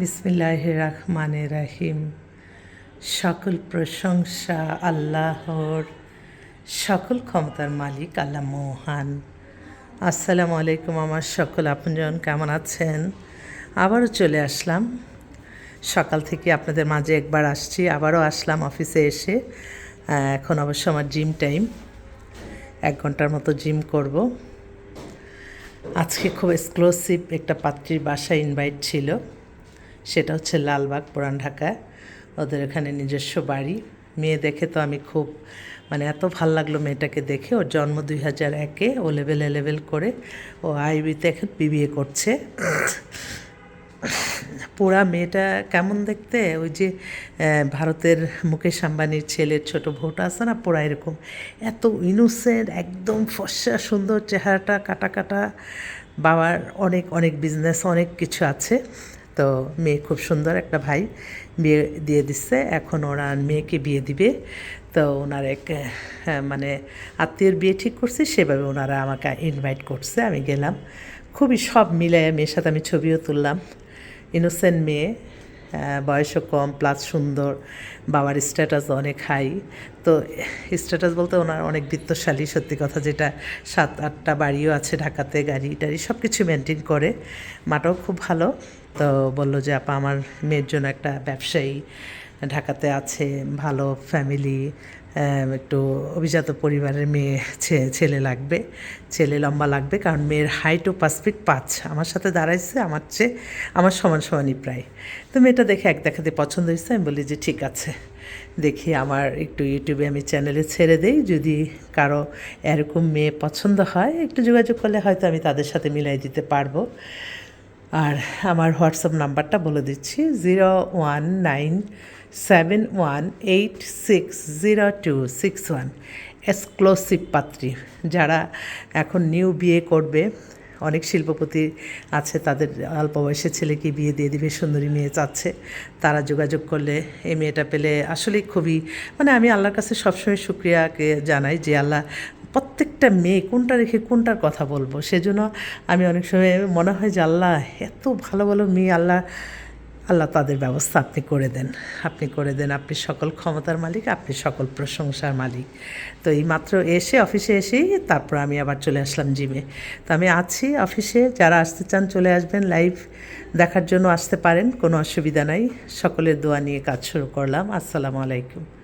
বিসমিল্লাহ রহমান রাহিম সকল প্রশংসা আল্লাহর, সকল ক্ষমতার মালিক আল্লাহ মোহান। আসসালামু আলাইকুম আমার সকল আপনজন, কেমন আছেন? আবারও চলে আসলাম। সকাল থেকে আপনাদের মাঝে একবার আসছি, আবারও আসলাম অফিসে এসে। এখন অবশ্য আমার জিম টাইম, এক ঘণ্টার মতো জিম করব। আজকে খুব এক্সক্লুসিভ একটা পাত্রীর বাসায় ইনভাইট ছিল। সেটা হচ্ছে লালবাগ পুরান ঢাকায়। ওদের এখানে নিজস্ব বাড়ি। মেয়ে দেখে তো আমি খুব মানে এত ভালো লাগল মেয়েটাকে দেখে। ওর জন্ম দুই হাজার একে। ও লেভেল এ লেভেল করে। ও আইবিতে এখন বিবিএ করছে। পুরা মেয়েটা কেমন দেখতে? ওই যে ভারতের মুকেশ আম্বানির ছেলের ছোট ভোটা আছে না? পুরা এরকম। এত ইনোসেন্ট একদম ফর্সা সুন্দর চেহারাটা, কাটা কাটা। বাবার অনেক অনেক বিজনেস অনেক কিছু আছে। তো মেয়ে খুব সুন্দর একটা ভাই বিয়ে দিয়ে দিচ্ছে এখন ওনার মেয়েকে বিয়ে দিবে। তো ওনার এক মানে আত্মীয়ের বিয়ে ঠিক করছে, সেভাবে ওনারা আমাকে ইনভাইট করছে। আমি গেলাম। খুবই সব মিলে মেয়ের সাথে আমি ছবিও তুললাম। ইনোসেন্ট মেয়ে। বয়সও কম প্লাস সুন্দর। বাবার স্ট্যাটাস অনেক হাই তো স্ট্যাটাস বলতে ওনার অনেক বৃত্তশালী, সত্যি কথা যেটা সাত, আটটা বাড়িও আছে ঢাকাতে, গাড়ি টাড়ি সব কিছু মেনটেন করে। মাটাও খুব ভালো। তো বলল যে, আপা, আমার মেয়ের জন্য একটা ব্যবসায়ী ঢাকাতে আছে, ভালো ফ্যামিলি একটু অভিজাত পরিবারের মেয়ে ছেলে লাগবে, ছেলে লম্বা লাগবে, কারণ মেয়ের হাইটও পাঁচ ফিট পাঁচ। আমার সাথে দাঁড়াইছে, আমার চেয়ে আমার সমান সমানই প্রায়। তো মেয়েটা দেখে এক দেখাতে পছন্দ হয়েছে, আমি বলি যে, ঠিক আছে, দেখি আমার একটু ইউটিউবে আমি চ্যানেলে ছেড়ে দেই। যদি কারও এরকম মেয়ে পছন্দ হয়, একটু যোগাযোগ করলে হয়তো আমি তাদের সাথে মিলাই দিতে পারব। আর আমার হোয়াটসঅ্যাপ নাম্বারটা বলে দিচ্ছি, zero one nine seven one eight six zero two six one. Exclusive পাত্রী। যারা এখন নিউ বিয়ে করবে, অনেক শিল্পপতি আছে, তাদের অল্প বয়সের ছেলেকে বিয়ে দিয়ে দিবে, সুন্দরী মেয়ে চাচ্ছে। তারা যোগাযোগ করলে এই মেয়েটা পেলে আসলেই খুবই মানে আমি আল্লাহর কাছে সবসময় শুক্রিয়াকে জানাই যে আল্লাহ প্রত্যেকটা মেয়ে কোনটা রেখে কোনটার কথা বলব? সেজন্য আমি অনেক সময় মনে হয় যে আল্লাহ এত ভালো ভালো মেয়ে আল্লাহ আল্লাহ তাদের ব্যবস্থা আপনি করে দেন। আপনি করে দেন, আপনি সকল ক্ষমতার মালিক, আপনি সকল প্রশংসার মালিক। তো এই মাত্র এসে অফিসে এসেই তারপর আমি আবার চলে আসলাম জিমে। তো আমি আছি অফিসে, যারা আসতে চান চলে আসবেন, লাইভ দেখার জন্য আসতে পারেন, কোনো অসুবিধা নাই। সকলের দোয়া নিয়ে কাজ শুরু করলাম। আসসালামু আলাইকুম।